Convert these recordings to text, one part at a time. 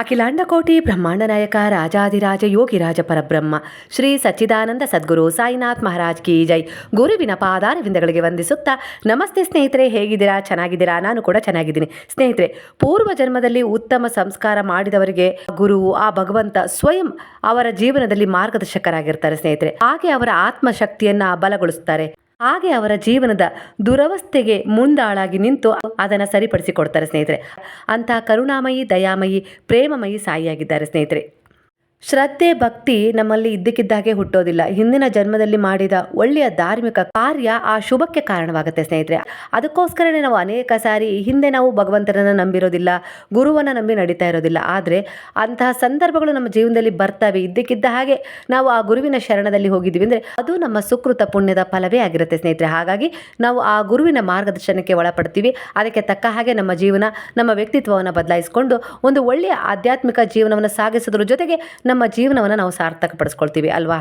ಅಖಿಲಾಂಡಕೋಟಿ ಬ್ರಹ್ಮಾಂಡ ನಾಯಕ ರಾಜಾದಿರಾಜ ಯೋಗಿರಾಜ ಪರಬ್ರಹ್ಮ, ಶ್ರೀ ಸಚ್ಚಿದಾನಂದ ಸದ್ಗುರು ಸಾಯಿನಾಥ್ ಮಹಾರಾಜ್ ಕಿ ಜೈ. ಗುರುವಿನ ಪಾದಾರವಿಂದಗಳಿಗೆ ವಂದಿಸುತ್ತಾ, ನಮಸ್ತೆ ಸ್ನೇಹಿತರೆ, ಹೇಗಿದ್ದೀರಾ? ಚೆನ್ನಾಗಿದ್ದೀರಾ? ನಾನು ಕೂಡ ಚೆನ್ನಾಗಿದ್ದೀನಿ. ಸ್ನೇಹಿತರೆ, ಪೂರ್ವ ಜನ್ಮದಲ್ಲಿ ಉತ್ತಮ ಸಂಸ್ಕಾರ ಮಾಡಿದವರಿಗೆ ಗುರು ಆ ಭಗವಂತ ಸ್ವಯಂ ಅವರ ಜೀವನದಲ್ಲಿ ಮಾರ್ಗದರ್ಶಕರಾಗಿರ್ತಾರೆ ಸ್ನೇಹಿತರೆ. ಹಾಗೆ ಅವರ ಆತ್ಮಶಕ್ತಿಯನ್ನ ಬಲಗೊಳಿಸ್ತಾರೆ. ಹಾಗೆ ಅವರ ಜೀವನದ ದುರವಸ್ಥೆಗೆ ಮುಂದಾಳಾಗಿ ನಿಂತು ಅದನ್ನು ಸರಿಪಡಿಸಿಕೊಡ್ತಾರೆ ಸ್ನೇಹಿತರೆ. ಅಂತಹ ಕರುಣಾಮಯಿ, ದಯಾಮಯಿ, ಪ್ರೇಮಮಯಿ ಸಾಯಿಯಾಗಿದ್ದಾರೆ ಸ್ನೇಹಿತರೆ. ಶ್ರದ್ಧೆ, ಭಕ್ತಿ ನಮ್ಮಲ್ಲಿ ಇದ್ದಕ್ಕಿದ್ದಾಗೆ ಹುಟ್ಟೋದಿಲ್ಲ. ಹಿಂದಿನ ಜನ್ಮದಲ್ಲಿ ಮಾಡಿದ ಒಳ್ಳೆಯ ಧಾರ್ಮಿಕ ಕಾರ್ಯ ಆ ಶುಭಕ್ಕೆ ಕಾರಣವಾಗುತ್ತೆ ಸ್ನೇಹಿತರೆ. ಅದಕ್ಕೋಸ್ಕರನೇ ನಾವು ಅನೇಕ ಸಾರಿ ಹಿಂದೆ ನಾವು ಭಗವಂತನನ್ನು ನಂಬಿರೋದಿಲ್ಲ, ಗುರುವನ್ನು ನಂಬಿ ನಡೀತಾ ಇರೋದಿಲ್ಲ. ಆದರೆ ಅಂತಹ ಸಂದರ್ಭಗಳು ನಮ್ಮ ಜೀವನದಲ್ಲಿ ಬರ್ತವೆ. ಇದ್ದಕ್ಕಿದ್ದ ಹಾಗೆ ನಾವು ಆ ಗುರುವಿನ ಶರಣದಲ್ಲಿ ಹೋಗಿದ್ದೀವಿ ಅಂದರೆ ಅದು ನಮ್ಮ ಸುಕೃತ ಪುಣ್ಯದ ಫಲವೇ ಆಗಿರುತ್ತೆ ಸ್ನೇಹಿತರೆ. ಹಾಗಾಗಿ ನಾವು ಆ ಗುರುವಿನ ಮಾರ್ಗದರ್ಶನಕ್ಕೆ ಒಳಪಡ್ತೀವಿ. ಅದಕ್ಕೆ ತಕ್ಕ ಹಾಗೆ ನಮ್ಮ ಜೀವನ, ನಮ್ಮ ವ್ಯಕ್ತಿತ್ವವನ್ನು ಬದಲಾಯಿಸಿಕೊಂಡು ಒಂದು ಒಳ್ಳೆಯ ಆಧ್ಯಾತ್ಮಿಕ ಜೀವನವನ್ನು ಸಾಗಿಸೋದ್ರ ಜೊತೆಗೆ ನಮ್ಮ ಜೀವನವನ್ನು ನಾವು ಸಾರ್ಥಕಪಡಿಸ್ಕೊಳ್ತೀವಿ, ಅಲ್ವಾ?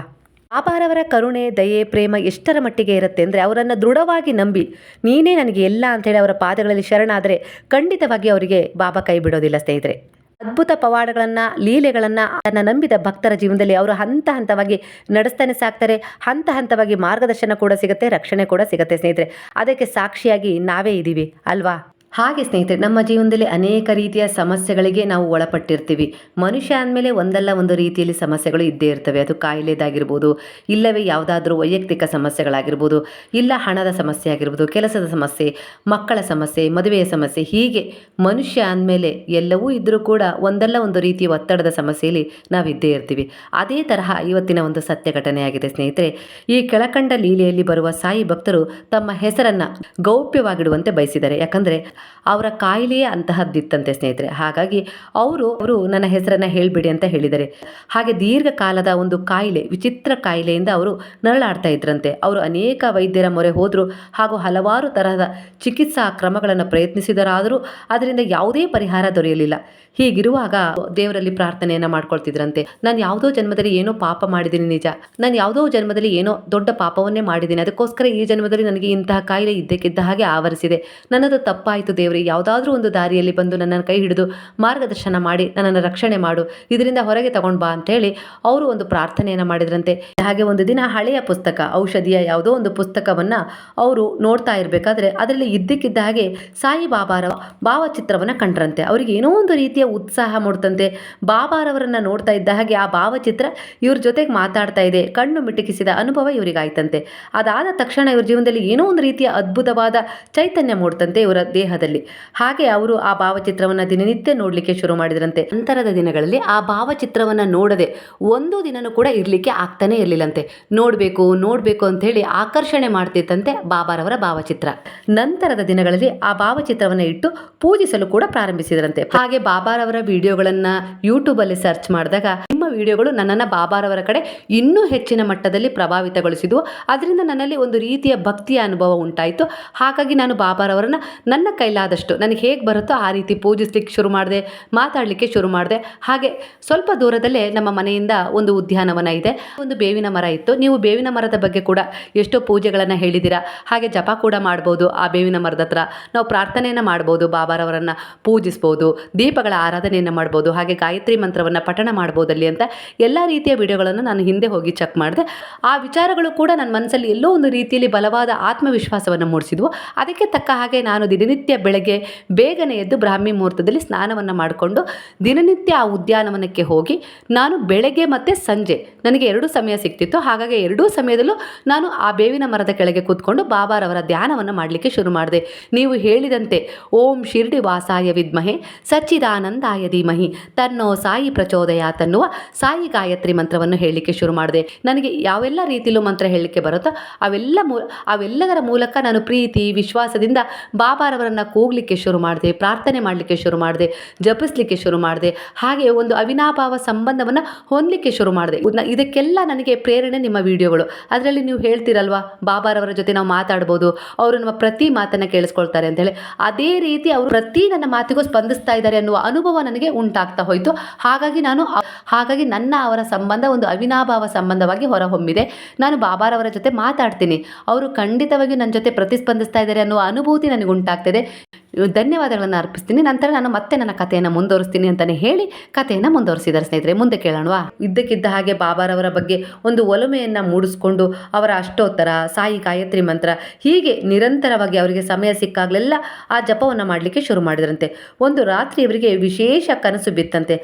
ಅಪಾರವರ ಕರುಣೆ, ದಯೆ, ಪ್ರೇಮ ಎಷ್ಟರ ಮಟ್ಟಿಗೆ ಇರುತ್ತೆ ಅಂದರೆ ಅವರನ್ನು ದೃಢವಾಗಿ ನಂಬಿ, ನೀನೇ ನನಗೆ ಎಲ್ಲ ಅಂತೇಳಿ ಅವರ ಪಾದಗಳಲ್ಲಿ ಶರಣಾದರೆ ಖಂಡಿತವಾಗಿ ಅವರಿಗೆ ಬಾಬಾ ಕೈ ಬಿಡೋದಿಲ್ಲ ಸ್ನೇಹಿತರೆ. ಅದ್ಭುತ ಪವಾಡಗಳನ್ನು, ಲೀಲೆಗಳನ್ನು ತನ್ನ ನಂಬಿದ ಭಕ್ತರ ಜೀವನದಲ್ಲಿ ಅವರು ಹಂತ ಹಂತವಾಗಿ ನಡೆಸ್ತಾನೆ ಸಾಕ್ತಾರೆ. ಹಂತ ಹಂತವಾಗಿ ಮಾರ್ಗದರ್ಶನ ಕೂಡ ಸಿಗುತ್ತೆ, ರಕ್ಷಣೆ ಕೂಡ ಸಿಗುತ್ತೆ ಸ್ನೇಹಿತರೆ. ಅದಕ್ಕೆ ಸಾಕ್ಷಿಯಾಗಿ ನಾವೇ ಇದ್ದೀವಿ ಅಲ್ವಾ? ಹಾಗೆ ಸ್ನೇಹಿತರೆ, ನಮ್ಮ ಜೀವನದಲ್ಲಿ ಅನೇಕ ರೀತಿಯ ಸಮಸ್ಯೆಗಳಿಗೆ ನಾವು ಒಳಪಟ್ಟಿರ್ತೀವಿ. ಮನುಷ್ಯ ಅಂದಮೇಲೆ ಒಂದಲ್ಲ ಒಂದು ರೀತಿಯಲ್ಲಿ ಸಮಸ್ಯೆಗಳು ಇದ್ದೇ ಇರ್ತವೆ. ಅದು ಕಾಯಿಲೆದಾಗಿರ್ಬೋದು, ಇಲ್ಲವೇ ಯಾವುದಾದ್ರೂ ವೈಯಕ್ತಿಕ ಸಮಸ್ಯೆಗಳಾಗಿರ್ಬೋದು, ಇಲ್ಲ ಹಣದ ಸಮಸ್ಯೆ ಆಗಿರ್ಬೋದು, ಕೆಲಸದ ಸಮಸ್ಯೆ, ಮಕ್ಕಳ ಸಮಸ್ಯೆ, ಮದುವೆಯ ಸಮಸ್ಯೆ, ಹೀಗೆ ಮನುಷ್ಯ ಅಂದಮೇಲೆ ಎಲ್ಲವೂ ಇದ್ದರೂ ಕೂಡ ಒಂದಲ್ಲ ಒಂದು ರೀತಿಯ ಒತ್ತಡದ ಸಮಸ್ಯೆಯಲ್ಲಿ ನಾವು ಇದ್ದೇ ಇರ್ತೀವಿ. ಅದೇ ತರಹ ಇವತ್ತಿನ ಒಂದು ಸತ್ಯ ಘಟನೆಯಾಗಿದೆ ಸ್ನೇಹಿತರೆ. ಈ ಕೆಳಕಂಡ ಲೀಲೆಯಲ್ಲಿ ಬರುವ ಸಾಯಿ ಭಕ್ತರು ತಮ್ಮ ಹೆಸರನ್ನು ಗೌಪ್ಯವಾಗಿಡುವಂತೆ ಬಯಸಿದ್ದಾರೆ. ಯಾಕಂದರೆ ಅವರ ಕಾಯಿಲೆಯೇ ಅಂತಹದ್ದಿತ್ತಂತೆ ಸ್ನೇಹಿತರೆ. ಹಾಗಾಗಿ ಅವರು ಅವರು ನನ್ನ ಹೆಸರನ್ನು ಹೇಳಿಬಿಡಿ ಅಂತ ಹೇಳಿದ್ದಾರೆ ಹಾಗೆ ದೀರ್ಘಕಾಲದ ಒಂದು ಕಾಯಿಲೆ, ವಿಚಿತ್ರ ಕಾಯಿಲೆಯಿಂದ ಅವರು ನರಳಾಡ್ತಾ ಇದ್ರಂತೆ. ಅವರು ಅನೇಕ ವೈದ್ಯರ ಮೊರೆ ಹೋದರು ಹಾಗೂ ಹಲವಾರು ತರಹದ ಚಿಕಿತ್ಸಾ ಕ್ರಮಗಳನ್ನು ಪ್ರಯತ್ನಿಸಿದರಾದರೂ ಅದರಿಂದ ಯಾವುದೇ ಪರಿಹಾರ ದೊರೆಯಲಿಲ್ಲ. ಹೀಗಿರುವಾಗ ದೇವರಲ್ಲಿ ಪ್ರಾರ್ಥನೆಯನ್ನು ಮಾಡ್ಕೊಳ್ತಿದ್ರಂತೆ. ನಾನು ಯಾವುದೋ ಜನ್ಮದಲ್ಲಿ ಏನೋ ಪಾಪ ಮಾಡಿದ್ದೀನಿ ನಿಜ. ನಾನು ಯಾವುದೋ ಜನ್ಮದಲ್ಲಿ ಏನೋ ದೊಡ್ಡ ಪಾಪವನ್ನೇ ಮಾಡಿದ್ದೀನಿ. ಅದಕ್ಕೋಸ್ಕರ ಈ ಜನ್ಮದಲ್ಲಿ ನನಗೆ ಇಂತಹ ಕಾಯಿಲೆ ಇದ್ದಕ್ಕಿದ್ದ ಹಾಗೆ ಆವರಿಸಿದೆ. ನನ್ನದು ತಪ್ಪಾಯಿತು. ದೇವರೇ, ಯಾವುದಾದ್ರೂ ಒಂದು ದಾರಿಯಲ್ಲಿ ಬಂದು ನನ್ನನ್ನು ಕೈ ಹಿಡಿದು ಮಾರ್ಗದರ್ಶನ ಮಾಡಿ, ನನ್ನನ್ನು ರಕ್ಷಣೆ ಮಾಡು, ಇದರಿಂದ ಹೊರಗೆ ತಗೊಂಡು ಬಾ ಅಂತೇಳಿ ಅವರು ಒಂದು ಪ್ರಾರ್ಥನೆಯನ್ನು ಮಾಡಿದ್ರಂತೆ. ಹಾಗೆ ಒಂದು ದಿನ ಹಳೆಯ ಪುಸ್ತಕ, ಔಷಧಿಯ ಯಾವುದೋ ಒಂದು ಪುಸ್ತಕವನ್ನು ಅವರು ನೋಡ್ತಾ ಇರಬೇಕಾದ್ರೆ ಅದರಲ್ಲಿ ಇದ್ದಕ್ಕಿದ್ದ ಹಾಗೆ ಸಾಯಿ ಬಾಬಾರವ ಭಾವಚಿತ್ರವನ್ನು ಕಂಡ್ರಂತೆ. ಅವರಿಗೆ ಏನೋ ಒಂದು ರೀತಿಯ ಉತ್ಸಾಹ ಮೂಡ್ತಂತೆ. ಬಾಬಾರವರನ್ನು ನೋಡ್ತಾ ಇದ್ದ ಹಾಗೆ ಆ ಭಾವಚಿತ್ರ ಇವ್ರ ಜೊತೆಗೆ ಮಾತಾಡ್ತಾ ಇದೆ, ಕಣ್ಣು ಮಿಟುಕಿಸಿದ ಅನುಭವ ಇವರಿಗಾಯ್ತಂತೆ. ಅದಾದ ತಕ್ಷಣ ಇವ್ರ ಜೀವನದಲ್ಲಿ ಏನೋ ಒಂದು ರೀತಿಯ ಅದ್ಭುತವಾದ ಚೈತನ್ಯ ಮೂಡ್ತಂತೆ ಇವರ ದೇಹದಲ್ಲಿ ಹಾಗೆ ಅವರು ಆ ಭಾವಚಿತ್ರವನ್ನು ದಿನನಿತ್ಯ ನೋಡಲಿಕ್ಕೆ ಶುರು ಮಾಡಿದ್ರಂತೆ. ನಂತರದ ದಿನಗಳಲ್ಲಿ ಆ ಭಾವಚಿತ್ರವನ್ನು ನೋಡದೆ ಒಂದು ದಿನನೂ ಕೂಡ ಇರಲಿಕ್ಕೆ ಆಗ್ತಾನೆ ಇರಲಿಲ್ಲಂತೆ. ನೋಡಬೇಕು ನೋಡಬೇಕು ಅಂತ ಹೇಳಿ ಆಕರ್ಷಣೆ ಮಾಡ್ತಿತ್ತಂತೆ ಬಾಬಾರವರ ಭಾವಚಿತ್ರ. ನಂತರದ ದಿನಗಳಲ್ಲಿ ಆ ಭಾವಚಿತ್ರವನ್ನು ಇಟ್ಟು ಪೂಜಿಸಲು ಕೂಡ ಪ್ರಾರಂಭಿಸಿದ್ರಂತೆ. ಹಾಗೆ ಬಾಬಾರವರ ವಿಡಿಯೋಗಳನ್ನು ಯೂಟ್ಯೂಬಲ್ಲಿ ಸರ್ಚ್ ಮಾಡಿದಾಗ ನಿಮ್ಮ ವಿಡಿಯೋಗಳು ನನ್ನನ್ನು ಬಾಬಾರವರ ಕಡೆ ಇನ್ನೂ ಹೆಚ್ಚಿನ ಮಟ್ಟದಲ್ಲಿ ಪ್ರಭಾವಿತಗೊಳಿಸಿದವು. ಅದರಿಂದ ನನ್ನಲ್ಲಿ ಒಂದು ರೀತಿಯ ಭಕ್ತಿಯ ಅನುಭವ ಉಂಟಾಯಿತು. ಹಾಗಾಗಿ ನಾನು ಬಾಬಾರವರನ್ನು ನನ್ನ ಕೈಲಾದಷ್ಟು ನನಗೆ ಹೇಗೆ ಬರುತ್ತೋ ಆ ರೀತಿ ಪೂಜಿಸ್ಲಿಕ್ಕೆ ಶುರು ಮಾಡಿದೆ, ಮಾತಾಡಲಿಕ್ಕೆ ಶುರು ಮಾಡಿದೆ. ಹಾಗೆ ಸ್ವಲ್ಪ ದೂರದಲ್ಲೇ ನಮ್ಮ ಮನೆಯಿಂದ ಒಂದು ಉದ್ಯಾನವನ ಇದೆ. ಒಂದು ಬೇವಿನ ಮರ ಇತ್ತು. ನೀವು ಬೇವಿನ ಮರದ ಬಗ್ಗೆ ಕೂಡ ಎಷ್ಟೋ ಪೂಜೆಗಳನ್ನು ಹೇಳಿದ್ದೀರಾ. ಹಾಗೆ ಜಪ ಕೂಡ ಮಾಡ್ಬೋದು ಆ ಬೇವಿನ ಮರದ ಹತ್ರ. ನಾವು ಪ್ರಾರ್ಥನೆಯನ್ನು ಮಾಡ್ಬೋದು, ಬಾಬಾರವರನ್ನು ಪೂಜಿಸ್ಬೋದು, ದೀಪಗಳ ಆರಾಧನೆಯನ್ನು ಮಾಡ್ಬೋದು, ಹಾಗೆ ಗಾಯತ್ರಿ ಮಂತ್ರವನ್ನು ಪಠಣ ಮಾಡ್ಬೋದಲ್ಲಿ ಎಲ್ಲ ರೀತಿಯ ವಿಡಿಯೋಗಳನ್ನು ನಾನು ಹಿಂದೆ ಹೋಗಿ ಚೆಕ್ ಮಾಡಿದೆ. ಆ ವಿಚಾರಗಳು ಕೂಡ ನನ್ನ ಮನಸ್ಸಲ್ಲಿ ಎಲ್ಲೋ ಒಂದು ರೀತಿಯಲ್ಲಿ ಬಲವಾದ ಆತ್ಮವಿಶ್ವಾಸವನ್ನು ಮೂಡಿಸಿದ್ವು. ಅದಕ್ಕೆ ತಕ್ಕ ಹಾಗೆ ನಾನು ದಿನನಿತ್ಯ ಬೆಳಗ್ಗೆ ಬೇಗನೆ ಎದ್ದು ಬ್ರಾಹ್ಮಿ ಮುಹೂರ್ತದಲ್ಲಿ ಸ್ನಾನವನ್ನು ಮಾಡಿಕೊಂಡು ದಿನನಿತ್ಯ ಆ ಉದ್ಯಾನವನಕ್ಕೆ ಹೋಗಿ ನಾನು ಬೆಳಗ್ಗೆ ಮತ್ತು ಸಂಜೆ ನನಗೆ ಎರಡು ಸಮಯ ಸಿಗ್ತಿತ್ತು ಹಾಗಾಗಿ ಎರಡೂ ಸಮಯದಲ್ಲೂ ನಾನು ಆ ಬೇವಿನ ಮರದ ಕೆಳಗೆ ಕೂತ್ಕೊಂಡು ಬಾಬಾರವರ ಧ್ಯಾನವನ್ನು ಮಾಡಲಿಕ್ಕೆ ಶುರು ಮಾಡಿದೆ. ನೀವು ಹೇಳಿದಂತೆ, ಓಂ ಶಿರ್ಡಿ ವಾಸಾಯ ವಿದ್ಮಹೆ, ಸಚ್ಚಿದಾನಂದಾಯ ಧೀಮಹಿ, ತನ್ನೋ ಸಾಯಿ ಪ್ರಚೋದಯ ತನ್ನುವ ಸಾಯಿ ಗಾಯತ್ರಿ ಮಂತ್ರವನ್ನು ಹೇಳಲಿಕ್ಕೆ ಶುರು ಮಾಡಿದೆ. ನನಗೆ ಯಾವೆಲ್ಲ ರೀತಿಯಲ್ಲೂ ಮಂತ್ರ ಹೇಳಲಿಕ್ಕೆ ಬರುತ್ತೋ ಅವೆಲ್ಲ ಮೂ, ಅವೆಲ್ಲದರ ಮೂಲಕ ನಾನು ಪ್ರೀತಿ, ವಿಶ್ವಾಸದಿಂದ ಬಾಬಾರವರನ್ನು ಕೂಗಲಿಕ್ಕೆ ಶುರು ಮಾಡಿದೆ, ಪ್ರಾರ್ಥನೆ ಮಾಡಲಿಕ್ಕೆ ಶುರು ಮಾಡಿದೆ, ಜಪಿಸಲಿಕ್ಕೆ ಶುರು ಮಾಡಿದೆ. ಹಾಗೆ ಒಂದು ಅವಿನಾಭಾವ ಸಂಬಂಧವನ್ನು ಹೊಂದಲಿಕ್ಕೆ ಶುರು ಮಾಡಿದೆ. ಇದಕ್ಕೆಲ್ಲ ನನಗೆ ಪ್ರೇರಣೆ ನಿಮ್ಮ ವಿಡಿಯೋಗಳು. ಅದರಲ್ಲಿ ನೀವು ಹೇಳ್ತೀರಲ್ವಾ, ಬಾಬಾರವರ ಜೊತೆ ನಾವು ಮಾತಾಡ್ಬೋದು, ಅವರು ನಮ್ಮ ಪ್ರತಿ ಮಾತನ್ನು ಕೇಳಿಸ್ಕೊಳ್ತಾರೆ ಅಂತೇಳಿ ಅದೇ ರೀತಿ ಅವರು ಪ್ರತಿ ನನ್ನ ಮಾತಿಗೂ ಸ್ಪಂದಿಸ್ತಾ ಇದ್ದಾರೆ ಅನ್ನುವ ಅನುಭವ ನನಗೆ ಉಂಟಾಗ್ತಾ ಹೋಯಿತು. ಹಾಗಾಗಿ ನಾನು ಅ- ಹಾಗಾಗಿ ನನ್ನ ಅವರ ಸಂಬಂಧ ಒಂದು ಅವಿನಾಭಾವ ಸಂಬಂಧವಾಗಿ ಹೊರಹೊಮ್ಮಿದೆ. ನಾನು ಬಾಬಾರವರ ಜೊತೆ ಮಾತಾಡ್ತೀನಿ. ಅವರು ಖಂಡಿತವಾಗಿಯೂ ನನ್ನ ಜೊತೆ ಪ್ರತಿಸ್ಪಂದಿಸ್ತಾ ಇದ್ದಾರೆ ಅನ್ನೋ ಅನುಭೂತಿ ನನಗೆ ಉಂಟಾಗ್ತದೆ ಧನ್ಯವಾದಗಳನ್ನು ಅರ್ಪಿಸ್ತೀನಿ. ನಂತರ ನಾನು ಮತ್ತೆ ನನ್ನ ಕಥೆಯನ್ನು ಮುಂದುವರಿಸ್ತೀನಿ ಅಂತಲೇ ಹೇಳಿ ಕಥೆಯನ್ನು ಮುಂದುವರಿಸಿದ್ದಾರೆ ಸ್ನೇಹಿತರೆ. ಮುಂದೆ ಕೇಳೋಣವಾ? ಇದ್ದಕ್ಕಿದ್ದ ಹಾಗೆ ಬಾಬಾರವರ ಬಗ್ಗೆ ಒಂದು ಒಲುಮೆಯನ್ನು ಮೂಡಿಸ್ಕೊಂಡು ಅವರ ಅಷ್ಟೋತ್ತರ, ಸಾಯಿ ಗಾಯತ್ರಿ ಮಂತ್ರ ಹೀಗೆ ನಿರಂತರವಾಗಿ ಅವರಿಗೆ ಸಮಯ ಸಿಕ್ಕಾಗಲೆಲ್ಲ ಆ ಜಪವನ್ನು ಮಾಡಲಿಕ್ಕೆ ಶುರು ಮಾಡಿದ್ರಂತೆ. ಒಂದು ರಾತ್ರಿ ಇವರಿಗೆ ವಿಶೇಷ ಕನಸು ಬಿತ್ತಂತೆ.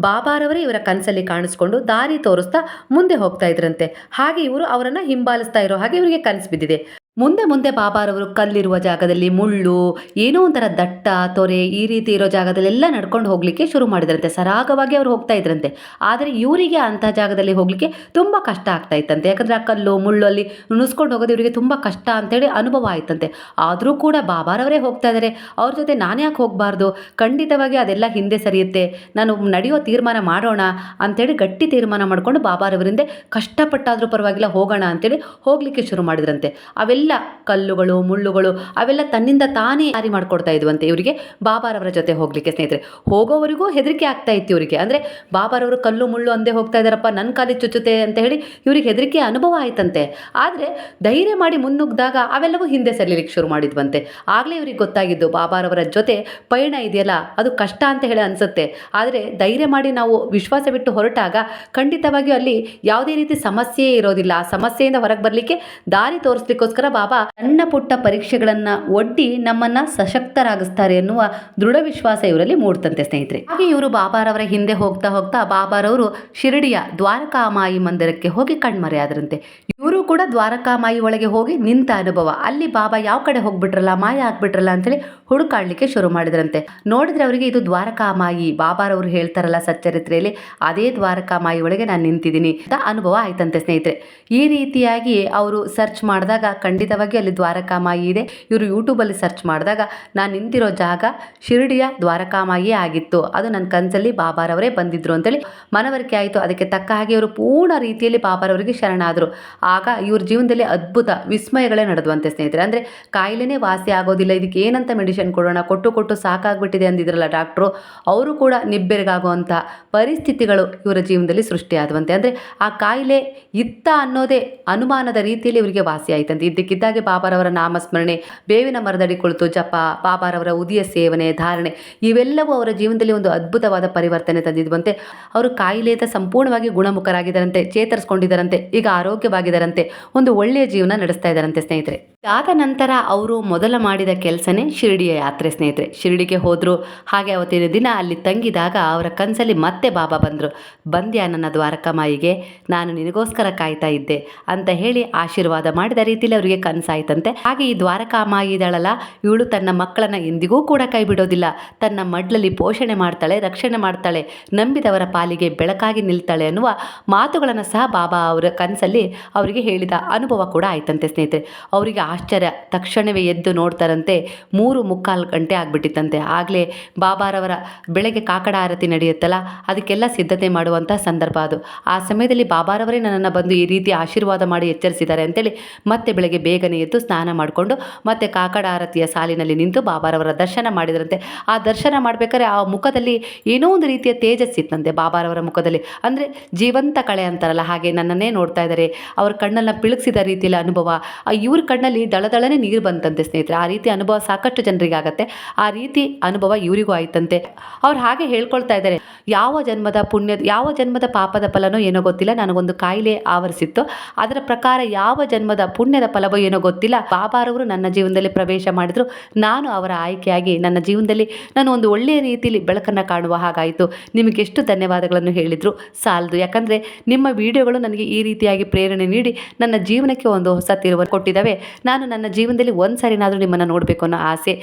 ಬಾಬಾರವರೇ ಇವರ ಕನಸಲ್ಲಿ ಕಾಣಿಸ್ಕೊಂಡು ದಾರಿ ತೋರಿಸ್ತಾ ಮುಂದೆ ಹೋಗ್ತಾ ಇದ್ರಂತೆ. ಹಾಗೆ ಇವರು ಅವರನ್ನು ಹಿಂಬಾಲಿಸ್ತಾ ಇರೋ ಹಾಗೆ ಇವರಿಗೆ ಕನಸು ಬಿದ್ದಿದೆ. ಮುಂದೆ ಮುಂದೆ ಬಾಬಾರವರು ಕಲ್ಲಿರುವ ಜಾಗದಲ್ಲಿ ಮುಳ್ಳು, ಏನೋ ಒಂಥರ ದಟ್ಟ, ತೊರೆ ಈ ರೀತಿ ಇರೋ ಜಾಗದಲ್ಲೆಲ್ಲ ನಡ್ಕೊಂಡು ಹೋಗಲಿಕ್ಕೆ ಶುರು ಮಾಡಿದ್ರಂತೆ. ಸರಾಗವಾಗಿ ಅವ್ರು ಹೋಗ್ತಾ ಇದ್ರಂತೆ. ಆದರೆ ಇವರಿಗೆ ಅಂಥ ಜಾಗದಲ್ಲಿ ಹೋಗಲಿಕ್ಕೆ ತುಂಬ ಕಷ್ಟ ಆಗ್ತಾ ಇತ್ತಂತೆ. ಯಾಕಂದರೆ ಆ ಕಲ್ಲು, ಮುಳ್ಳು ಅಲ್ಲಿ ನುಸ್ಕೊಂಡು ಹೋಗೋದು ಇವರಿಗೆ ತುಂಬ ಕಷ್ಟ ಅಂತೇಳಿ ಅನುಭವ ಆಯ್ತಂತೆ. ಆದರೂ ಕೂಡ ಬಾಬಾರವರೇ ಹೋಗ್ತಾ ಇದ್ದಾರೆ ಅವ್ರ ಜೊತೆ ನಾನು ಯಾಕೆ ಹೋಗಬಾರ್ದು? ಖಂಡಿತವಾಗಿ ಅದೆಲ್ಲ ಹಿಂದೆ ಸರಿಯುತ್ತೆ. ನಾನು ನಡೆಯೋ ತೀರ್ಮಾನ ಮಾಡೋಣ ಅಂತೇಳಿ ಗಟ್ಟಿ ತೀರ್ಮಾನ ಮಾಡಿಕೊಂಡು ಬಾಬಾರವರಿಂದ ಕಷ್ಟಪಟ್ಟಾದರೂ ಪರವಾಗಿಲ್ಲ ಹೋಗೋಣ ಅಂತೇಳಿ ಹೋಗಲಿಕ್ಕೆ ಶುರು ಮಾಡಿದ್ರಂತೆ. ಅವೆಲ್ಲ ಕಲ್ಲುಗಳು, ಮುಳ್ಳುಗಳು ಅವೆಲ್ಲ ತನ್ನಿಂದ ತಾನೇ ಯಾರಿ ಮಾಡ್ಕೊಡ್ತಾ ಇದ್ವಂತೆ ಇವರಿಗೆ. ಬಾಬಾರವರ ಜೊತೆ ಹೋಗಲಿಕ್ಕೆ ಸ್ನೇಹಿತರೆ, ಹೋಗೋವರೆಗೂ ಹೆದರಿಕೆ ಆಗ್ತಾ ಇತ್ತು ಇವರಿಗೆ. ಅಂದರೆ ಬಾಬಾರವರು ಕಲ್ಲು, ಮುಳ್ಳು ಅಂದೇ ಹೋಗ್ತಾ ಇದ್ದಾರಪ್ಪ ನನ್ನ ಕಾಲಿ ಚುಚ್ಚುತ್ತೆ ಅಂತ ಹೇಳಿ ಇವ್ರಿಗೆ ಹೆದರಿಕೆ ಅನುಭವ ಆಯ್ತಂತೆ. ಆದರೆ ಧೈರ್ಯ ಮಾಡಿ ಮುನ್ನುಗ್ಗಿದಾಗ ಅವೆಲ್ಲವೂ ಹಿಂದೆ ಸರಿಲಿಕ್ಕೆ ಶುರು ಮಾಡಿದ್ವಂತೆ. ಆಗಲೇ ಇವ್ರಿಗೆ ಗೊತ್ತಾಗಿದ್ದು ಬಾಬಾರವರ ಜೊತೆ ಪಯಣ ಇದೆಯಲ್ಲ, ಅದು ಕಷ್ಟ ಅಂತ ಹೇಳಿ ಅನಿಸುತ್ತೆ. ಆದರೆ ಧೈರ್ಯ ಮಾಡಿ ನಾವು ವಿಶ್ವಾಸ ಬಿಟ್ಟು ಹೊರಟಾಗ ಖಂಡಿತವಾಗಿಯೂ ಅಲ್ಲಿ ಯಾವುದೇ ರೀತಿ ಸಮಸ್ಯೆ ಇರೋದಿಲ್ಲ. ಆ ಸಮಸ್ಯೆಯಿಂದ ಹೊರಗೆ ಬರಲಿಕ್ಕೆ ದಾರಿ ತೋರಿಸ್ಲಿಕ್ಕೋಸ್ಕರ ಬಾಬಾ ಸಣ್ಣ ಪುಟ್ಟ ಪರೀಕ್ಷೆಗಳನ್ನ ಒಡ್ಡಿ ನಮ್ಮನ್ನ ಸಶಕ್ತರಾಗಿಸ್ತಾರೆ ಎನ್ನುವ ದೃಢ ವಿಶ್ವಾಸ ಇವರಲ್ಲಿ ಮೂಡ್ತಂತೆ ಸ್ನೇಹಿತರೆ. ಹಾಗೆ ಇವರು ಬಾಬಾರವರ ಹಿಂದೆ ಹೋಗ್ತಾ ಹೋಗ್ತಾ ಬಾಬಾರವರು ಶಿರಡಿಯ ದ್ವಾರಕಾಮಾಯಿ ಮಂದಿರಕ್ಕೆ ಹೋಗಿ ಕಣ್ಮರೆಯಾದ್ರಂತೆ. ಇವರು ಕೂಡ ದ್ವಾರಕಾಮಾಯಿ ಒಳಗೆ ಹೋಗಿ ನಿಂತ ಅನುಭವ. ಅಲ್ಲಿ ಬಾಬಾ ಯಾವ ಕಡೆ ಹೋಗ್ಬಿಟ್ರಲ್ಲ, ಮಾಯ ಆಗ್ಬಿಟ್ರಲ್ಲ ಅಂತೇಳಿ ಹುಡುಕಾಡ್ಲಿಕ್ಕೆ ಶುರು ಮಾಡಿದ್ರಂತೆ. ನೋಡಿದ್ರೆ ಅವರಿಗೆ ಇದು ದ್ವಾರಕಾಮಾಯಿ ಬಾಬಾರವರು ಹೇಳ್ತಾರಲ್ಲ ಸಚ್ಚರಿತ್ರೆಯಲ್ಲಿ, ಅದೇ ದ್ವಾರಕಾಮಾಯಿ ಒಳಗೆ ನಾನು ನಿಂತಿದ್ದೀನಿ ಅಂತ ಅನುಭವ ಆಯ್ತಂತೆ ಸ್ನೇಹಿತರೆ. ಈ ರೀತಿಯಾಗಿ ಅವರು ಸರ್ಚ್ ಮಾಡಿದಾಗ ಖಂಡಿತವಾಗಿ ಅಲ್ಲಿ ದ್ವಾರಕಾಮಾಯಿ ಇದೆ. ಇವರು ಯೂಟ್ಯೂಬಲ್ಲಿ ಸರ್ಚ್ ಮಾಡಿದಾಗ ನಾನು ನಿಂತಿರೋ ಜಾಗ ಶಿರಡಿಯ ದ್ವಾರಕಾಮಾಯಿಯೇ ಆಗಿತ್ತು. ಅದು ನನ್ನ ಕನಸಲ್ಲಿ ಬಾಬಾರವರೇ ಬಂದಿದ್ರು ಅಂತೇಳಿ ಮನವರಿಕೆ ಆಯಿತು. ಅದಕ್ಕೆ ತಕ್ಕ ಹಾಗೆ ಇವರು ಪೂರ್ಣ ರೀತಿಯಲ್ಲಿ ಬಾಬಾರವರಿಗೆ ಶರಣಾದರು. ಆಗ ಇವ್ರ ಜೀವನದಲ್ಲಿ ಅದ್ಭುತ ವಿಸ್ಮಯಗಳೇ ನಡೆದುವಂತೆ ಸ್ನೇಹಿತರೆ. ಅಂದರೆ ಕಾಯಿಲೆನೇ ವಾಸಿ ಆಗೋದಿಲ್ಲ. ಇದಕ್ಕೆ ಏನಂತ ಮೆಡಿಸಿನ್ ಕೊಡೋಣ, ಕೊಟ್ಟು ಕೊಟ್ಟು ಸಾಕಾಗ್ಬಿಟ್ಟಿದೆ ಅಂದಿದ್ರಲ್ಲ ಡಾಕ್ಟ್ರು ಅವರು ಕೂಡ ನಿಬ್ಬೆರಗಾಗುವಂಥ ಪರಿಸ್ಥಿತಿಗಳು ಇವರ ಜೀವನದಲ್ಲಿ ಸೃಷ್ಟಿಯಾದವಂತೆ. ಅಂದರೆ ಆ ಕಾಯಿಲೆ ಇತ್ತ ಅನ್ನೋದೇ ಅನುಮಾನದ ರೀತಿಯಲ್ಲಿ ಇವರಿಗೆ ವಾಸಿಯಾಯಿತಂತೆ ಇದ್ದಕ್ಕಿದ್ದಾಗೆ ಬಾಬಾರವರ ನಾಮಸ್ಮರಣೆ, ಬೇವಿನ ಮರದಡಿ ಕುಳಿತು ಜಪ ಬಾಬಾರವರ ಉದಿಯ ಸೇವನೆ, ಧಾರಣೆ, ಇವೆಲ್ಲವೂ ಅವರ ಜೀವನದಲ್ಲಿ ಒಂದು ಅದ್ಭುತವಾದ ಪರಿವರ್ತನೆ ತಂದಿದ್ವಂತೆ. ಅವರು ಕಾಯಿಲೆಯಿಂದ ಸಂಪೂರ್ಣವಾಗಿ ಗುಣಮುಖರಾಗಿದ್ದಾರಂತೆ, ಚೇತರಿಸ್ಕೊಂಡಿದ್ದಾರಂತೆ, ಈಗ ಆರೋಗ್ಯವಾಗಿದ್ದಾರಂತೆ, ಒಂದು ಒಳ್ಳೆಯ ಜೀವನ ನಡೆಸ್ತಾ ಇದ್ದಾರಂತೆ ಸ್ನೇಹಿತರೆ. ಆದ ನಂತರ ಅವರು ಮೊದಲ ಮಾಡಿದ ಕೆಲಸನೇ ಶಿರಡಿಯ ಯಾತ್ರೆ ಸ್ನೇಹಿತರೆ. ಶಿರಡಿಗೆ ಹೋದರು, ಹಾಗೆ ಅವತ್ತಿನ ದಿನ ಅಲ್ಲಿ ತಂಗಿದಾಗ ಅವರ ಕನಸಲ್ಲಿ ಮತ್ತೆ ಬಾಬಾ ಬಂದರು. ಬಂದ್ಯಾ ನನ್ನ ದ್ವಾರಕಮಾಯಿಗೆ ನಾನು ನಿನಗೋಸ್ಕರ ಕಾಯ್ತಾ ಇದ್ದೆ ಅಂತ ಹೇಳಿ ಆಶೀರ್ವಾದ ಮಾಡಿದ ರೀತಿಯಲ್ಲಿ ಅವರಿಗೆ ಕನಸಾಯ್ತಂತೆ. ಹಾಗೆ ಈ ದ್ವಾರಕಾಮಾಯಿ ಇದ್ದಾಳಲ್ಲ ಇವಳು ತನ್ನ ಮಕ್ಕಳನ್ನು ಎಂದಿಗೂ ಕೂಡ ಕೈ ಬಿಡೋದಿಲ್ಲ. ತನ್ನ ಮಡ್ಲಲ್ಲಿ ಪೋಷಣೆ ಮಾಡ್ತಾಳೆ, ರಕ್ಷಣೆ ಮಾಡ್ತಾಳೆ, ನಂಬಿದವರ ಪಾಲಿಗೆ ಬೆಳಕಾಗಿ ನಿಲ್ತಾಳೆ ಅನ್ನುವ ಮಾತುಗಳನ್ನು ಸಹ ಬಾಬಾ ಅವರ ಕನಸಲ್ಲಿ ಅವರಿಗೆ ಹೇಳಿದ ಅನುಭವ ಕೂಡ ಆಯ್ತಂತೆ ಸ್ನೇಹಿತರೆ. ಅವರಿಗೆ ಆಶ್ಚರ್ಯ. ತಕ್ಷಣವೇ ಎದ್ದು ನೋಡ್ತಾರಂತೆ ಮೂರು ಮುಕ್ಕಾಲು ಗಂಟೆ ಆಗಿಬಿಟ್ಟಿತ್ತಂತೆ. ಆಗಲೇ ಬಾಬಾರವರ ಬೆಳಗ್ಗೆ ಕಾಕಡ ಆರತಿ ನಡೆಯುತ್ತಲ್ಲ, ಅದಕ್ಕೆಲ್ಲ ಸಿದ್ಧತೆ ಮಾಡುವಂಥ ಸಂದರ್ಭ ಅದು. ಆ ಸಮಯದಲ್ಲಿ ಬಾಬಾರವರೇ ನನ್ನನ್ನು ಬಂದು ಈ ರೀತಿ ಆಶೀರ್ವಾದ ಮಾಡಿ ಎಚ್ಚರಿಸಿದ್ದಾರೆ ಅಂತೇಳಿ ಮತ್ತೆ ಬೆಳಗ್ಗೆ ಬೇಗನೆ ಎದ್ದು ಸ್ನಾನ ಮಾಡಿಕೊಂಡು ಮತ್ತೆ ಕಾಕಡ ಆರತಿಯ ಸಾಲಿನಲ್ಲಿ ನಿಂತು ಬಾಬಾರವರ ದರ್ಶನ ಮಾಡಿದ್ರಂತೆ. ಆ ದರ್ಶನ ಮಾಡಬೇಕಾದ್ರೆ ಆ ಮುಖದಲ್ಲಿ ಏನೋ ಒಂದು ರೀತಿಯ ತೇಜಸ್ಸಿತ್ತಂತೆ ಬಾಬಾರವರ ಮುಖದಲ್ಲಿ. ಅಂದರೆ ಜೀವಂತ ಕಳೆ ಅಂತಾರಲ್ಲ, ಹಾಗೆ ನನ್ನನ್ನೇ ನೋಡ್ತಾ ಇದ್ದಾರೆ. ಅವ್ರ ಕಣ್ಣನ್ನು ಪಿಳುಕ್ಸಿದ ರೀತಿಯಲ್ಲಿ ಅನುಭವ. ಆ ಇವ್ರ ಕಣ್ಣಲ್ಲಿ ದಳದಳನೆ ನೀರು ಬಂತಂತೆ ಸ್ನೇಹಿತರೆ. ಆ ರೀತಿ ಅನುಭವ ಸಾಕಷ್ಟು ಜನರಿಗೆ ಆಗತ್ತೆ ಆ ರೀತಿ ಅನುಭವ ಇವರಿಗೂ ಆಯ್ತಂತೆ. ಅವ್ರು ಹಾಗೆ ಹೇಳ್ಕೊಳ್ತಾ ಇದ್ದಾರೆ. ಯಾವ ಜನ್ಮದ ಪುಣ್ಯದ, ಯಾವ ಜನ್ಮದ ಪಾಪದ ಫಲನೋ ಏನೋ ಗೊತ್ತಿಲ್ಲ. ನನಗೊಂದು ಕಾಯಿಲೆ ಆವರಿಸಿತ್ತು. ಅದರ ಪ್ರಕಾರ ಯಾವ ಜನ್ಮದ ಪುಣ್ಯದ ಫಲವೋ ಏನೋ ಗೊತ್ತಿಲ್ಲ. ಬಾಬಾರವರು ನನ್ನ ಜೀವನದಲ್ಲಿ ಪ್ರವೇಶ ಮಾಡಿದ್ರು. ನಾನು ಅವರ ಆಯ್ಕೆಯಾಗಿ ನನ್ನ ಜೀವನದಲ್ಲಿ ನಾನು ಒಂದು ಒಳ್ಳೆಯ ರೀತಿಯಲ್ಲಿ ಬೆಳಕನ್ನು ಕಾಣುವ ಹಾಗಾಯಿತು. ನಿಮಗೆ ಎಷ್ಟು ಧನ್ಯವಾದಗಳನ್ನು ಹೇಳಿದರು. ಸಾಲದು. ಯಾಕಂದರೆ ನಿಮ್ಮ ವಿಡಿಯೋಗಳು ನನಗೆ ಈ ರೀತಿಯಾಗಿ ಪ್ರೇರಣೆ ನೀಡಿ ನನ್ನ ಜೀವನಕ್ಕೆ ಒಂದು ಹೊಸ ತಿರುವನ್ನು ಕೊಟ್ಟಿದ್ದಾವೆ. ನಾನು ನನ್ನ ಜೀವನದಲ್ಲಿ ಒಂದು ಸರಿನಾದರೂ ನಿಮ್ಮನ್ನು ನೋಡಬೇಕು ಅನ್ನೋ ಆಸೆ.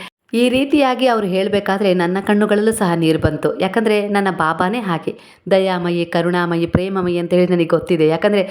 ಈ ರೀತಿಯಾಗಿ ಅವರು ಹೇಳಬೇಕಾದ್ರೆ ನನ್ನ ಕಣ್ಣುಗಳಲ್ಲೂ ಸಹ ನೀರು ಬಂತು. ಯಾಕಂದರೆ ನನ್ನ ಬಾಬಾನೇ ಹಾಗೆ. ದಯಾಮಯಿ, ಕರುಣಾಮಯಿ, ಪ್ರೇಮಮಯಿ ಅಂತ ಹೇಳಿ ನನಗೆ ಗೊತ್ತಿದೆ. ಯಾಕಂದರೆ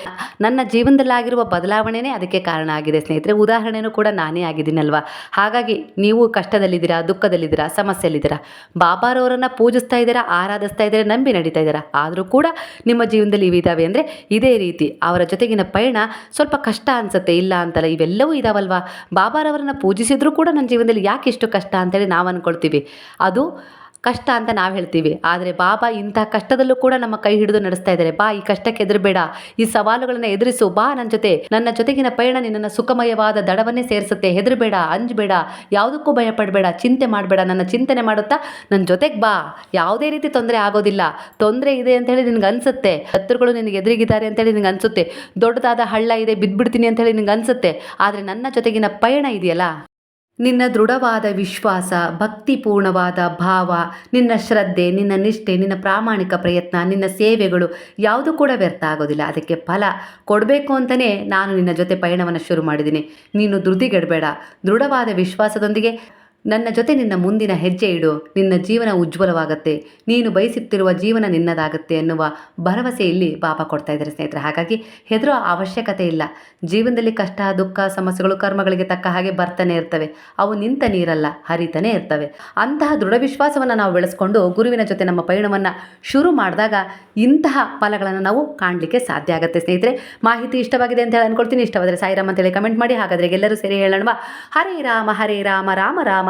ನನ್ನ ಜೀವನದಲ್ಲಾಗಿರುವ ಬದಲಾವಣೆನೇ ಅದಕ್ಕೆ ಕಾರಣ ಆಗಿದೆ ಸ್ನೇಹಿತರೆ. ಉದಾಹರಣೆನೂ ಕೂಡ ನಾನೇ ಆಗಿದ್ದೀನಲ್ವಾ? ಹಾಗಾಗಿ ನೀವು ಕಷ್ಟದಲ್ಲಿದ್ದೀರಾ, ದುಃಖದಲ್ಲಿದ್ದೀರಾ, ಸಮಸ್ಯೆಯಲ್ಲಿದ್ದೀರಾ? ಬಾಬಾರವರನ್ನು ಪೂಜಿಸ್ತಾ ಇದ್ದೀರಾ, ಆರಾಧಿಸ್ತಾ ಇದ್ದೀರಾ, ನಂಬಿ ನಡೀತಾ ಇದ್ದೀರಾ? ಆದರೂ ಕೂಡ ನಿಮ್ಮ ಜೀವನದಲ್ಲಿ ಇವಿದ್ದಾವೆ ಅಂದರೆ ಇದೇ ರೀತಿ. ಅವರ ಜೊತೆಗಿನ ಪಯಣ ಸ್ವಲ್ಪ ಕಷ್ಟ ಅನಿಸುತ್ತೆ. ಇಲ್ಲ ಅಂತಲ್ಲ, ಇವೆಲ್ಲವೂ ಇದಾವಲ್ವಾ? ಬಾಬಾರವರನ್ನು ಪೂಜಿಸಿದರೂ ಕೂಡ ನನ್ನ ಜೀವನದಲ್ಲಿ ಯಾಕೆ ಇಷ್ಟು ಕಷ್ಟ ಅಂತೇಳಿ ನಾವು ಅಂದ್ಕೊಳ್ತೀವಿ ಅದು ಕಷ್ಟ ಅಂತ ನಾವು ಹೇಳ್ತೀವಿ. ಆದರೆ ಬಾಬಾ ಇಂಥ ಕಷ್ಟದಲ್ಲೂ ಕೂಡ ನಮ್ಮ ಕೈ ಹಿಡಿದು ನಡೆಸ್ತಾ ಇದ್ದಾರೆ. ಬಾ, ಈ ಕಷ್ಟಕ್ಕೆ ಎದುರಬೇಡ ಈ ಸವಾಲುಗಳನ್ನು ಎದುರಿಸು. ಬಾ, ನನ್ನ ಜೊತೆ. ನನ್ನ ಜೊತೆಗಿನ ಪಯಣ ನಿನ್ನನ್ನು ಸುಖಮಯವಾದ ದಡವನ್ನೇ ಸೇರಿಸುತ್ತೆ. ಹೆದರಬೇಡ, ಅಂಜಬೇಡ. ಯಾವುದಕ್ಕೂ ಭಯಪಡಬೇಡ. ಚಿಂತೆ ಮಾಡಬೇಡ. ನನ್ನ ಚಿಂತನೆ ಮಾಡುತ್ತಾ ನನ್ನ ಜೊತೆಗೆ ಬಾ. ಯಾವುದೇ ರೀತಿ ತೊಂದರೆ ಆಗೋದಿಲ್ಲ. ತೊಂದರೆ ಇದೆ ಅಂತೇಳಿ ನಿನಗೆ ಅನ್ಸುತ್ತೆ. ಹತ್ರಗಳು ನಿನಗೆ ಎದುರಿಗಿದ್ದಾರೆ ಅಂತೇಳಿ ನಿನಗೆ ಅನಿಸುತ್ತೆ. ದೊಡ್ಡದಾದ ಹಳ್ಳ ಇದೆ, ಬಿದ್ದುಬಿಡ್ತೀನಿ ಅಂತೇಳಿ ನಿನಗೆ ಅನಿಸುತ್ತೆ. ಆದರೆ ನನ್ನ ಜೊತೆಗಿನ ಪಯಣ ಇದೆಯಲ್ಲ? ನಿನ್ನ ದೃಢವಾದ ವಿಶ್ವಾಸ, ಭಕ್ತಿಪೂರ್ಣವಾದ ಭಾವ, ನಿನ್ನ ಶ್ರದ್ಧೆ, ನಿನ್ನ ನಿಷ್ಠೆ, ನಿನ್ನ ಪ್ರಾಮಾಣಿಕ ಪ್ರಯತ್ನ, ನಿನ್ನ ಸೇವೆಗಳು ಯಾವುದು ಕೂಡ ವ್ಯರ್ಥ ಆಗೋದಿಲ್ಲ. ಅದಕ್ಕೆ ಫಲ ಕೊಡಬೇಕು ಅಂತಲೇ ನಾನು ನಿನ್ನ ಜೊತೆ ಪಯಣವನ್ನು ಶುರು ಮಾಡಿದ್ದೀನಿ. ನೀನು ಧೃತಿಗೆಡಬೇಡ. ದೃಢವಾದ ವಿಶ್ವಾಸದೊಂದಿಗೆ ನನ್ನ ಜೊತೆ ನಿನ್ನ ಮುಂದಿನ ಹೆಜ್ಜೆ ಇಡು. ನಿನ್ನ ಜೀವನ ಉಜ್ವಲವಾಗುತ್ತೆ. ನೀನು ಬಯಸುತ್ತಿರುವ ಜೀವನ ನಿನ್ನದಾಗುತ್ತೆ ಎನ್ನುವ ಭರವಸೆ ಇಲ್ಲಿ ಬಾಬಾ ಕೊಡ್ತಾ ಇದ್ದಾರೆ ಸ್ನೇಹಿತರೆ. ಹಾಗಾಗಿ ಹೆದರೋ ಅವಶ್ಯಕತೆ ಇಲ್ಲ. ಜೀವನದಲ್ಲಿ ಕಷ್ಟ, ದುಃಖ, ಸಮಸ್ಯೆಗಳು, ಕರ್ಮಗಳಿಗೆ ತಕ್ಕ ಹಾಗೆ ಬರ್ತಾನೆ ಇರ್ತವೆ. ಅವು ನಿಂತ ನೀರಲ್ಲ, ಹರಿತಾನೆ ಇರ್ತವೆ. ಅಂತಹ ದೃಢ ವಿಶ್ವಾಸವನ್ನು ನಾವು ಬೆಳೆಸ್ಕೊಂಡು ಗುರುವಿನ ಜೊತೆ ನಮ್ಮ ಪಯಣವನ್ನು ಶುರು ಮಾಡಿದಾಗ ಇಂತಹ ಫಲಗಳನ್ನು ನಾವು ಕಾಣಲಿಕ್ಕೆ ಸಾಧ್ಯ ಆಗುತ್ತೆ ಸ್ನೇಹಿತರೆ. ಮಾಹಿತಿ ಇಷ್ಟವಾಗಿದೆ ಅಂತ ಹೇಳಿ ಅನ್ಕೊಳ್ತೀನಿ. ಇಷ್ಟವಾದರೆ ಸಾಯಿರಾಮ್ ಅಂತೇಳಿ ಕಮೆಂಟ್ ಮಾಡಿ. ಹಾಗಾದರೆ ಎಲ್ಲರೂ ಸೇರಿ ಹೇಳೋಣವಾ? ಹರೇ ರಾಮ ಹರೇ ರಾಮ ರಾಮ ರಾಮ.